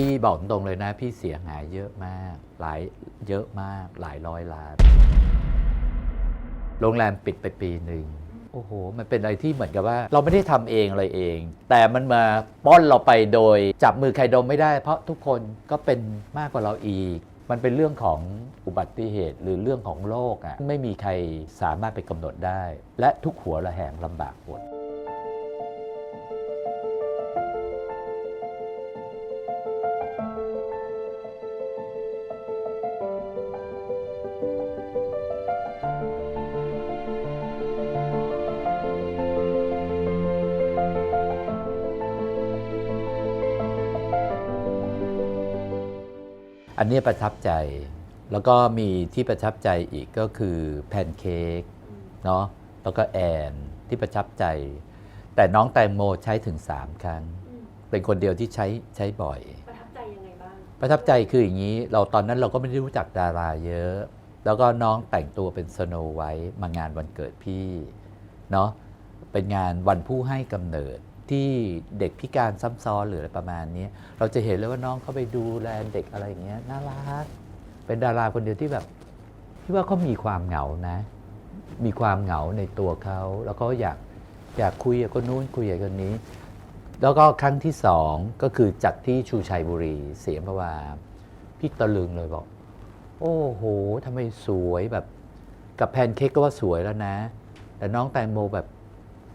พี่บอกตรงเลยนะ พี่เสียหายเยอะมาก หลายเยอะมากหลายร้อยล้าน โรงแรมปิดไปปีหนึ่งโอ้โห มันเป็นอะไรที่เหมือนกับว่า เราไม่ได้ทำเองอะไรเอง แต่มันมาป้อนเราไปโดยจับมือใครดมไม่ได้ เพราะทุกคนก็เป็นมากกว่าเราอีก มันเป็นเรื่องของอุบัติเหตุหรือเรื่องของโลกอะ่ะไม่มีใครสามารถไปกำหนดได้ และทุกหัวระแหงลำบากหมด อันนี้ประทับใจ แล้วก็มีที่ประทับใจอีกก็คือแพนเค้กเนาะแล้วก็แอนที่ประทับใจ แต่น้องแตงโมใช้ถึง 3 ครั้งอืมเป็นคนเดียวที่ใช้ใช้บ่อย ประทับใจยังไงบ้าง ประทับใจคืออย่างนี้ เราตอนนั้นเราก็ไม่ได้รู้จักดาราเยอะ แล้วก็น้องแต่งตัวเป็นสโนไวท์มางานวันเกิดพี่เนาะเป็นงานวันผู้ให้กำเนิด ที่เด็กพิการซ้ำซ้อนหรืออะไรประมาณนี้เราจะเห็นเลยว่าน้องเขาไปดูแลเด็กอะไรอย่างเงี้ยน่ารัก เป็นดาราคนเดียวที่แบบที่ว่าเขามีความเหงานะ มีความเหงาในตัวเขาแล้วก็อยากอยากคุยกับคนนู้นคุยกับคนนี้ แล้วก็ครั้งที่สองก็คือจัดที่ชูชัยบุรีเสียงพระวาพี่ตะลึงเลยบอก โอ้โหทำไมสวยแบบ กับแพนเค้กก็ว่าสวยแล้วนะ แต่น้องแตงโมแบบ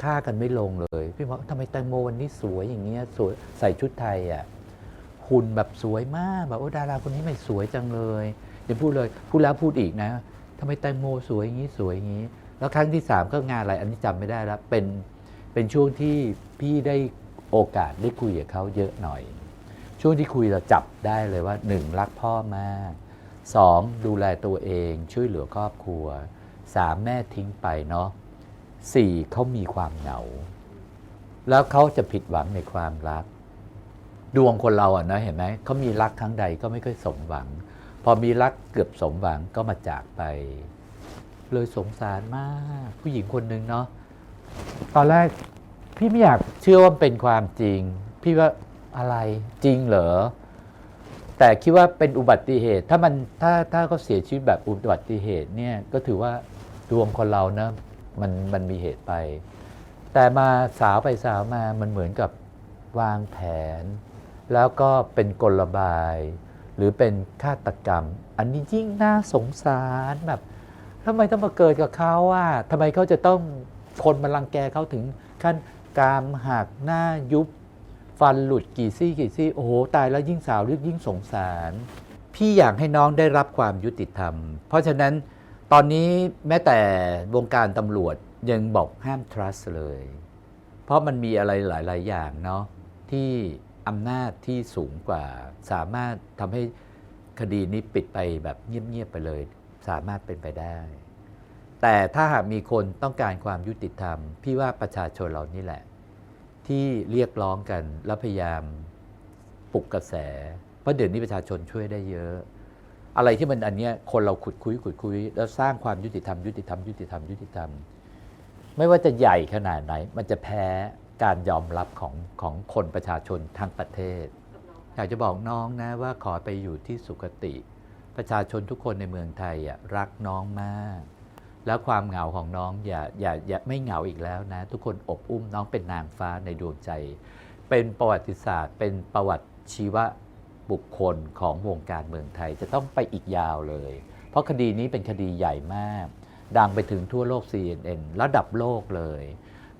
ฆ่ากันไม่ลงเลย พี่บอกทำไมแตงโมวันนี้สวยอย่างเงี้ยสวยใส่ชุดไทยอะหุ่นแบบสวยมากแบบโอ้ดาราคนนี้ไม่สวยจังเลยยังพูดเลยพูดแล้วพูดอีกนะทำไมแตงโมสวยอย่างนี้สวยอย่างนี้ แล้วครั้งที่สามก็งานอะไรอันนี้จำไม่ได้แล้วเป็นเป็นช่วงที่พี่ได้โอกาสได้คุยกับเขาเยอะหน่อย ช่วงที่คุยเราจับได้เลยว่าหนึ่งรักพ่อมากสองดูแลตัวเองช่วยเหลือครอบครัวสามแม่ทิ้งไปเนาะ สี่เขามีความเหงา แล้วเขาจะผิดหวังในความรัก ดวงคนเราอะนะเห็นไหมเขามีรักครั้งใดก็ไม่ค่อยสมหวัง พอมีรักเกือบสมหวังก็มาจากไป เลยสงสารมาก ผู้หญิงคนหนึ่งเนาะตอนแรกพี่ไม่อยากเชื่อว่าเป็นความจริง พี่ว่าอะไรจริงเหรอแต่คิดว่าเป็นอุบัติเหตุ ถ้ามันถ้าถ้าเขาเสียชีวิตแบบอุบัติเหตุเนี่ยก็ถือว่าดวงคนเราเนะ มันมันมีเหตุไป แต่มาสาวไปสาวมามันเหมือนกับวางแผน แล้วก็เป็นกลบาย หรือเป็นฆาตกรรม อันนี้ยิ่งน่าสงสารแบบทำไมต้องมาเกิดกับเขาอะทำไมเขาจะต้องคนมารังแกเขาถึงขั้นกามหักหน้ายุบฟันหลุดกี่ซี่กี่ซี่โอ้โหตายแล้วยิ่งสาวลือกยิ่งสงสาร พี่อยากให้น้องได้รับความยุติธรรม เพราะฉะนั้น ตอนนี้แม้แต่วงการตำรวจยังบอกห้าม trust เลย เพราะมันมีอะไรหลาย ๆ อย่างเนาะที่อำนาจที่สูงกว่า สามารถทำให้คดีนี้ปิดไปแบบเงียบ ๆ ไปเลย สามารถเป็นไปได้ แต่ถ้าหากมีคนต้องการความยุติธรรม พี่ว่าประชาชนเรานี่แหละ ที่เรียกร้องกัน แล้วพยายามปลุกกระแส เพราะเดี๋ยวนี้ประชาชนช่วยได้เยอะ อะไรที่มันอันเนี้ยคนเราขุดคุยขุดคุยแล้วสร้างความยุติธรรมยุติธรรมยุติธรรมยุติธรรม ไม่ว่าจะใหญ่ขนาดไหน มันจะแพ้การยอมรับของของคนประชาชนทั้งประเทศ อยากจะบอกน้องนะว่าขอไปอยู่ที่สุคติ ประชาชนทุกคนในเมืองไทยอะรักน้องมาก แล้วความเหงาของน้องอย่าอย่าอย่าไม่เหงาอีกแล้วนะ ทุกคนอบอุ้มน้องเป็นนางฟ้าในดวงใจ เป็นประวัติศาสตร์ เป็นประวัติชีวะ บุคคลของวงการเมืองไทยจะต้องไปอีกยาวเลย เพราะคดีนี้เป็นคดีใหญ่มาก ดังไปถึงทั่วโลก CNN ระดับโลกเลย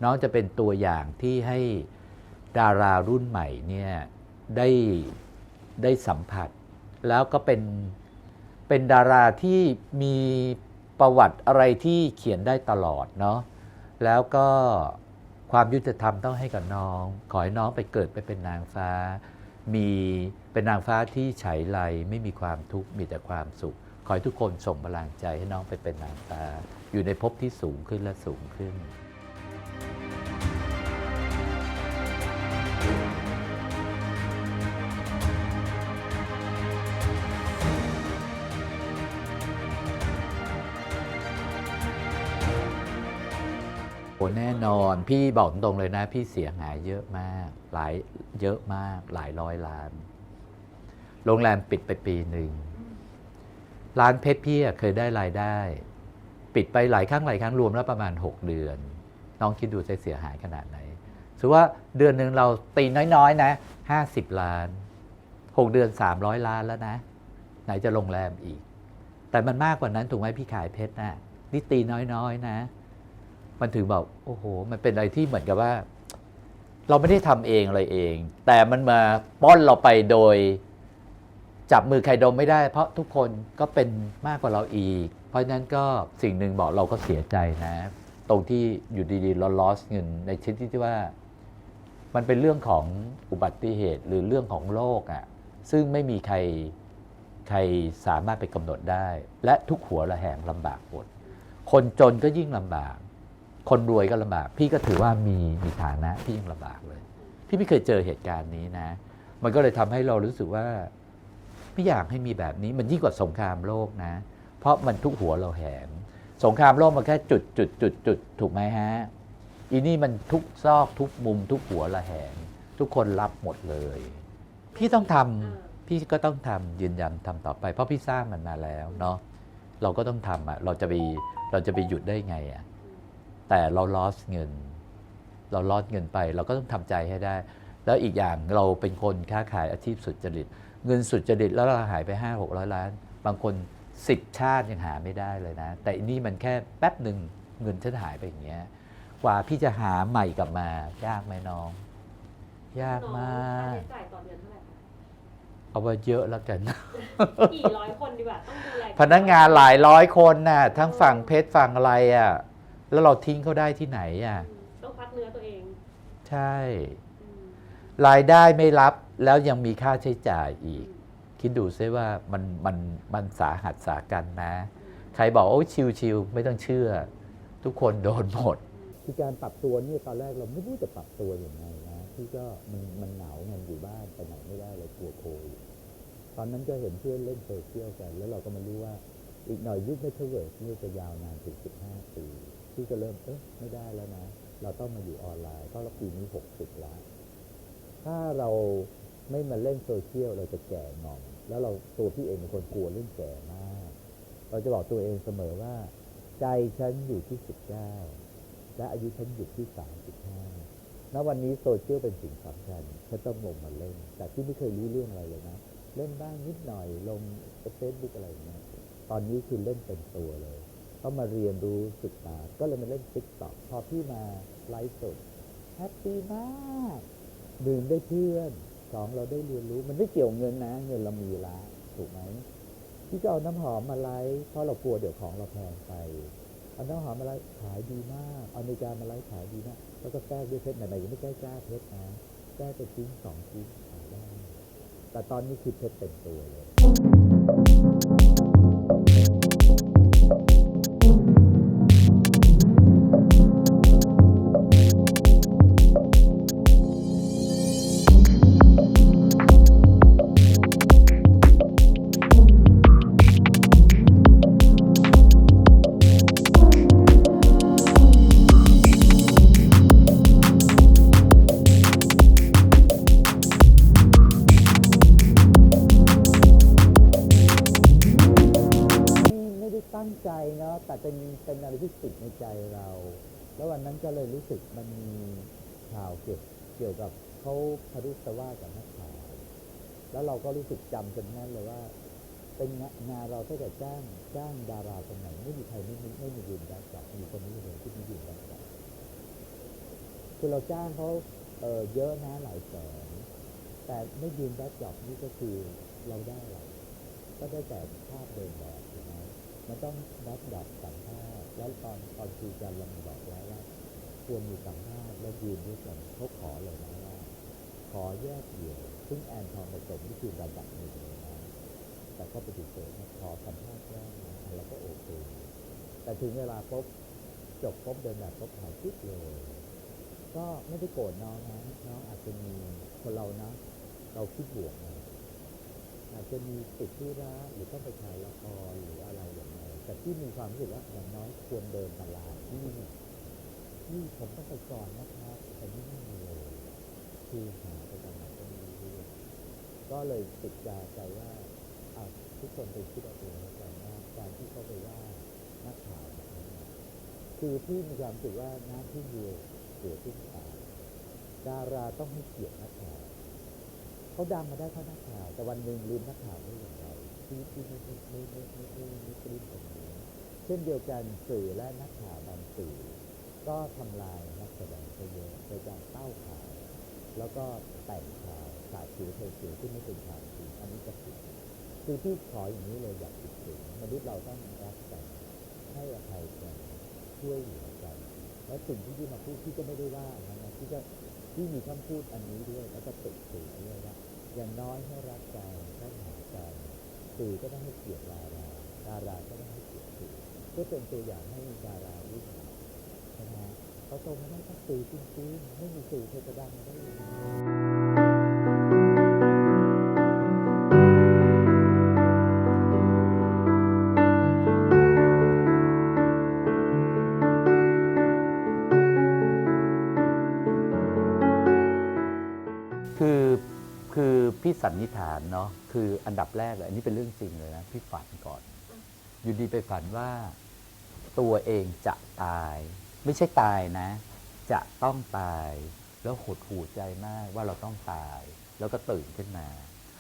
น้องจะเป็นตัวอย่างที่ให้ดารารุ่นใหม่เนี่ยได้ได้สัมผัส แล้วก็เป็นเป็นดาราที่มีประวัติอะไรที่เขียนได้ตลอดเนาะแล้วก็ความยุติธรรมต้องให้กับน้อง ขอให้น้องไปเกิดไปเป็นนางฟ้า มี เป็นนางฟ้าที่ไฉไลไม่มีความทุกข์มีแต่ความสุข ขอให้ทุกคนส่งพลังใจให้น้องไปเป็นนางฟ้า อยู่ในภพที่สูงขึ้นและสูงขึ้นโอ้แน่นอนพี่บอกตรงเลยนะ พี่เสียหายเยอะมาก หลายเยอะมากหลายร้อยล้าน โรงแรมปิดไปปีหนึ่ง ร้านเพชรพี่เคยได้รายได้ ปิดไปหลายครั้งหลายครั้งรวมแล้วประมาณ 6 เดือน น้องคิดดูจะเสียหายขนาดไหนถือว่าเดือนหนึ่งเราตีน้อยๆ นะ50 ล้าน 6 เดือน 300 ล้านแล้วนะ ไหนจะโรงแรมอีก แต่มันมากกว่านั้นถูกไหมพี่ขายเพชรนะนี่ตีน้อยๆนะ มันถึงบอกโอ้โห มันเป็นอะไรที่เหมือนกับว่า เราไม่ได้ทำเองอะไรเอง แต่มันมาป้อนเราไปโดย จับมือใครดมไม่ได้ เพราะทุกคนก็เป็นมากกว่าเราอีก เพราะฉะนั้นก็สิ่งหนึ่งบอกเราก็เสียใจนะ ตรงที่อยู่ดีๆเรา loss เงินในชิ้นที่ว่า มันเป็นเรื่องของอุบัติเหตุหรือเรื่องของโลกอะ่ะซึ่งไม่มีใครใครสามารถไปกำหนดได้ และทุกหัวระแหงลำบากหมดคนจนก็ยิ่งลำบาก คนรวยก็ลำบาก พี่ก็ถือว่ามีมีฐานะพี่ยังลำบากเลย พี่ไม่เคยเจอเหตุการณ์นี้นะ มันก็เลยทำให้เรารู้สึกว่า ไม่อยากให้มีแบบนี้มันยิ่งกว่าสงครามโลกนะ เพราะมันทุกหัวเราแหงสงครามโลกมันแค่จุดจุดจุดจุดถูกไหมฮะอีนี่มันทุกซอกทุกมุม ทุกหัวละแหง ทุกคนรับหมดเลย พี่ต้องทำพี่ก็ต้องทำยืนยันทำต่อไป เพราะพี่สร้างมันมาแล้วเนาะเราก็ต้องทำอะเราจะไปเราจะไปหยุดได้ไงอะแต่เรา loss เงิน เรา loss เงินไป เราก็ต้องทำใจให้ได้ แล้วอีกอย่างเราเป็นคนค้าขายอาชีพสุจริต เงินสุจริตแล้วเราหายไปห้าหกร้อยล้าน บางคนสิบชาติยังหาไม่ได้เลยนะ แต่อันนี่มันแค่แป๊บหนึ่งเงินฉันหายไปอย่างเงี้ยกว่าพี่จะหาใหม่กลับมายากไหมน้อง ยากมาก ค่าใช้จ่ายต่อเดือนเท่าไหร่คะเอาไว้เยอะแล้วกัน กี่ร้อยคนดีกว่าต้องดูแลพนักงานหลายร้อยคนน่ะทั้งฝั่งเพชรฝั่งอะไรอะแล้วเราทิ้งเขาได้ที่ไหนอะอืมต้องพักเนื้อตัวเอง ใช่ อืมรายได้ไม่รับ แล้วยังมีค่าใช้จ่ายอีก คิดดูซิว่ามันมันมันสาหัสสากันนะ ใครบอกโอ้ชิวชิวไม่ต้องเชื่อ ทุกคนโดนหมดคือการปรับตัวเนี่ยตอนแรกเราไม่รู้จะปรับตัวอย่างไรนะที่ก็มันมันเหงาเงินอยู่บ้านไปไหนไม่ได้เลยกลัวโควิดตอนนั้นก็เห็นเพื่อนเล่นโซเชียลกัน แล้วเราก็มารู้ว่าอีกหน่อยยุคเมตาเวิร์สนี่จะยาวนานถึง 15 ปีที่ก็เริ่มเอ๊ะไม่ได้แล้วนะ เราต้องมาอยู่ออนไลน์เพราะเราปีนี้ 60 แล้ว ถ้าเรา ไม่มาเล่นโซเชียลเราจะแก่งอมแล้วเราตัวพี่เองเป็นคนกลัวเรื่องแก่มาก เราจะบอกตัวเองเสมอว่า ใจฉันอยู่ที่19และอายุฉันอยู่ที่35ณวันนี้โซเชียลเป็นสิ่งสำคัญฉันต้องลงมาเล่น แต่ที่ไม่เคยรู้เรื่องอะไรเลยนะ เล่นบ้างนิดหน่อยลงเฟซบุ๊กอะไรอย่างเงี้ยตอนนี้คือเล่นเป็นตัวเลยต้องมาเรียนรู้ศึกษา ก็เลยมาเล่นติ๊กต็อกพอพี่มาไลฟ์สดแฮปปี้มากดื่มได้เพื่อน สองเราได้เรียนรู้มันไม่เกี่ยวเงินนะ เงินเรามีละถูกไหมพี่ก็เอาน้ำหอมมาไลฟ์เพราะเรากลัวเดี๋ยวของเราแพงไปเอาน้ำหอมมาไลฟ์ขายดีมากเอานาฬิกามาไลฟ์ขายดีมากแล้วก็แทรกด้วยเพชรใหม่ๆยังไม่ใกล้กล้าเพชรนะแทรกไปชิ้นสองชิ้นขายได้แต่ตอนนี้คือเพชรเต็มตัวเลย ตั้งใจเนาะแต่เป็นเป็นอะไรที่ติดในใจเรา แล้ววันนั้นก็เลยรู้สึกมันมีข่าวเกี่ยวเกี่ยวกับเขาพารุษว่ากับนักข่าวแล้วเราก็รู้สึกจำจนแน่นเลยว่า เป็นงานเราถ้าเกิดจ้างจ้างดาราคนไหนไม่มีใครไม่มีไม่มียืนยันจับมีคนนี้เดียที่มียืนยันจับคือเราจ้างเขาเออเยอะนะหลายแสนแต่ไม่ยืนยันจับนี่ก็คือเราได้อะไรก็ได้แต่ภาพเดินแบบถูกไหม มันต้องนัดดับสัมภาษณ์แล้วตอนตอนคุยกันเราบอกแล้วว่าควรมีสัมภาษณ์แล้วยืนด้วยกันเขาขอเลยนะว่า ขอแยกเดี่ยว ซึ่งแอนทองผสมนี่คือระดับหนึ่งเลยนะแต่ก็ปฏิเสธขอสัมภาษณ์แยกนะเราก็โอเคแต่ถึงเวลาปุ๊บจบปุ๊บเดินแบบปุ๊บหายปุ๊บเลย ก็ไม่ได้โกรธน้องนะน้องอาจจะมีคนเรานะ เราคิดบวกนะอาจจะมีติดธุระหรือต้องไปถ่ายละครหรืออะไรอย่างไร แต่ที่มีความรู้สึกว่าอย่างน้อยควรเดินตลาดที่นี่ผมต้องไปก่อนนะครับแต่นี่ไม่มีเลยคือหาไปตลาดก็ม่รู้เรื่องก็เลยติดใจใจว่าอะทุกคนไปคิดเอาเองแล้วกันว่าการที่เขาไปว่านักข่าวแบบนี้คือพี่มีความรู้สึกว่าน้ำที่เดียวเสือที่ตายดาราต้องให้เกียรตินักข่าวเขาดังมาได้เพราะนักข่าว แต่วันหนึ่งลืมนักข่าวได้อย่างไร ที่ที่ไม่ไม่ไม่ไม่ไม่ไม่ไม่ปลื้มตรงนี้เช่นเดียวกันสื่อและนักข่าวบางสื่อ ก็ทำลายนักแสดงไปเยอะโดยการเต้าข่าว แล้วก็แต่งข่าวข่าวผิวเทผิวที่ไม่เป็นข่าวจริงอันนี้จะผิดคือที่ขออย่างนี้เลยอยากผิดถึงมนุษย์เราต้องรักกันให้อภัยกันช่วยเหลือกันและสิ่งที่พี่มาพูดพี่ก็ไม่ได้ว่านะพี่ก็พี่มีคำพูดอันนี้ด้วยแล้วก็ติดสื่อด้วยว่าอย่างน้อยให้รักกันให้หากัน สื่อก็ต้องให้เกียรติดาราดาราก็ต้องให้เกียรติสื่อเพื่อเป็นตัวอย่างให้ดารารู้จักนะฮะเขาโตมาได้ก็สื่อจริงๆไม่มีสื่อเธอจะดังมาได้ยังไง พี่สันนิษฐานเนาะคืออันดับแรกเลยอันนี้เป็นเรื่องจริงเลยนะพี่ฝันก่อน อยู่ดีไปฝันว่า ตัวเองจะตาย ไม่ใช่ตายนะ จะต้องตาย แล้วหดหูใจมากว่าเราต้องตาย แล้วก็ตื่นขึ้นมา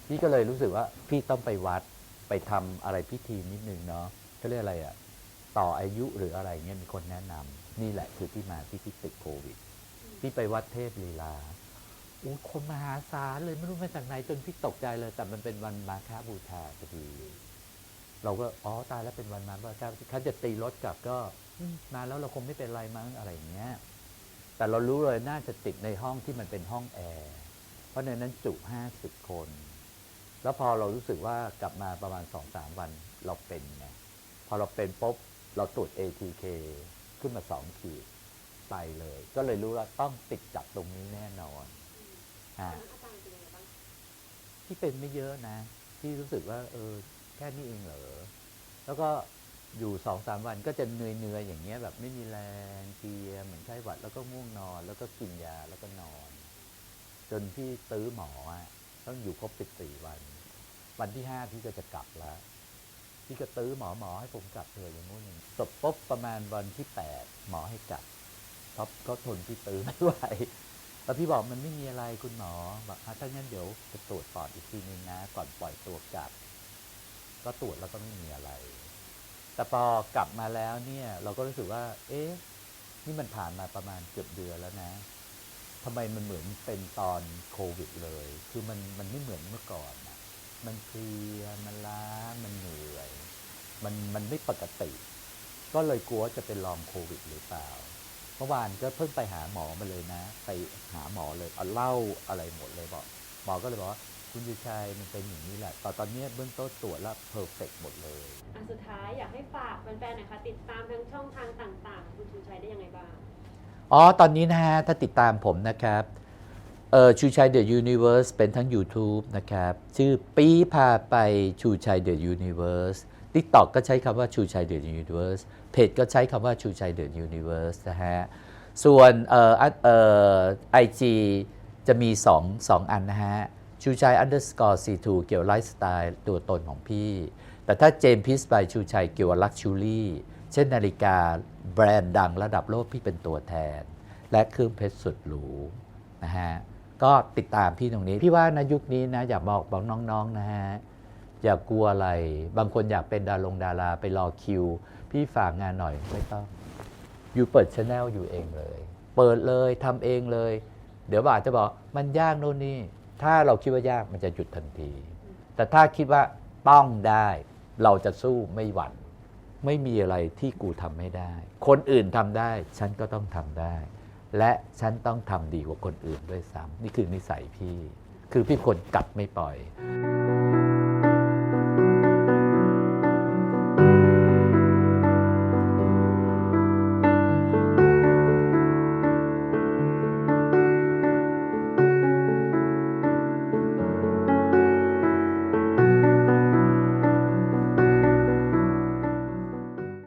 พี่ก็เลยรู้สึกว่าพี่ต้องไปวัดไปทำอะไรพิธีนิดนึงเนาะเขาเรียกอะไรอะต่ออายุหรืออะไรเงี้ยมีคนแนะนำนี่แหละคือที่มาที่พี่ติดโควิดพี่ไปวัดเทพลีลา โอ้คนมหาศาลเลยไม่รู้มาจากไหนจนพี่ตกใจเลย แต่มันเป็นวันมาฆบูชาพอดี เราก็อ๋อตายแล้วเป็นวันมาฆบูชาเขาจะตีรถกลับก็มมาแล้วเราคงไม่เป็นไรมั้งอะไรอย่างเงี้ย แต่เรารู้เลยน่าจะติดในห้องที่มันเป็นห้องแอร์เพราะในนั้นจุห้าสิบคน แล้วพอเรารู้สึกว่ากลับมาประมาณสองสามวันเราเป็นไงพอเราเป็นปุ๊บเราตรวจ ATK ขึ้นมาสองขีดไปเลย ก็เลยรู้ว่าต้องติดจับตรงนี้แน่นอน ที่เป็นไม่เยอะนะ ที่รู้สึกว่า เออ แค่นี้เองเหรอ แล้วก็อยู่สองสามวันก็จะเหนื่อยเนื่อยๆอย่างเงี้ยแบบไม่มีแรงเพียเหมือนไข้หวัดแล้วก็ง่วงนอน แล้วก็กินยาแล้วก็นอน จนพี่ตื้อหมออะต้องอยู่ครบสิบสี่วัน วันที่ห้าพี่ก็จะกลับแล้วพี่ก็ตื้อหมอหมอให้ผมกลับเถอะอย่างงู้นอย่างนี้จบปุ๊บประมาณวันที่แปดหมอให้กลับเพราะก็ทนพี่ตื้อไม่ไหว แล้วพี่บอกมันไม่มีอะไรคุณหมอบอกถ้างั้นเดี๋ยวจะตรวจปอดอีกทีนึงนะ ก่อนปล่อยตัวกลับ ก็ตรวจแล้วก็ไม่มีอะไร แต่พอกลับมาแล้วเนี่ย เราก็รู้สึกว่า เอ๊ะ นี่มันผ่านมาประมาณเกือบเดือนแล้วนะทำไมมันเหมือนเป็นตอนโควิดเลย คือมันมันไม่เหมือนเมื่อก่อนนะมันเพลียมันล้า มันเหนื่อย มันมันไม่ปกติ ก็เลยกลัวจะเป็นลองโควิดหรือเปล่า มื่อวานก็เพิ่งไปหาหมอมาเลยนะ ไปหาหมอเลยเอาเล่าอะไรหมดเลยบอกหมอก็เลยบอกว่าคุณยูชัยมันเป็นอย่างนี้แหละแต่ตอนเนี้ยเบื้องต้นตรวจแล้วเพอร์เฟกหมดเลย อันสุดท้ายอยากให้ฝากแฟนๆหน่อยค่ะติดตามทั้งช่องทางต่างๆของคุณชูชัยได้ยังไงบ้าง อ๋อ ตอนนี้นะฮะ ถ้าติดตามผมนะครับ เออชูชัยเดอะยูนิเว s ร์สเป็นทั้ง YouTube นะครับ ชื่อปีพาไปชูชัยเดอะยูนิเว s ร์ส ทิกตอกก็ใช้คำว่าชูชัยเดอะยูนิเว s ร์สเพจก็ใช้คำว่าชูชัยเดอะยูนิเว s ร์สนะฮะ ส่วนเอ่อเอ่อไอจีจะมี2องสองอันนะฮะ ชูชัย underscore c2 เกี่ยวไลฟ์สไตล์ตัวตนของพี่ แต่ถ้าเจมพิสบายชูชัยเกี่ยวลักชูรี่เช่นนาฬิกาแบรนด์ดังระดับโลกพี่เป็นตัวแทน และเครื่องเพชรสุดหรูนะฮะก็ติดตามพี่ตรงนี้ พี่ว่านะยุคนี้นะอย่าบอกบอกน้องๆนะฮะ อย่ากลัวอะไร บางคนอยากเป็นดารงดาราไปรอคิว พี่ฝากงานหน่อยไม่ต้อง อยู่เปิดช anel อยู่เองเลย เปิดเลยทำเองเลย เดี๋ยวบาทจะบอกมันยากโน่นนี่ ถ้าเราคิดว่ายากมันจะหยุดทันที แต่ถ้าคิดว่าต้องได้ เราจะสู้ไม่หวั่น ไม่มีอะไรที่กูทำไม่ได้ คนอื่นทำได้ ฉันก็ต้องทำได้ และฉันต้องทำดีกว่าคนอื่นด้วยซ้ำนี่คือนิสัยพี่ คือพี่คนกัดไม่ปล่อย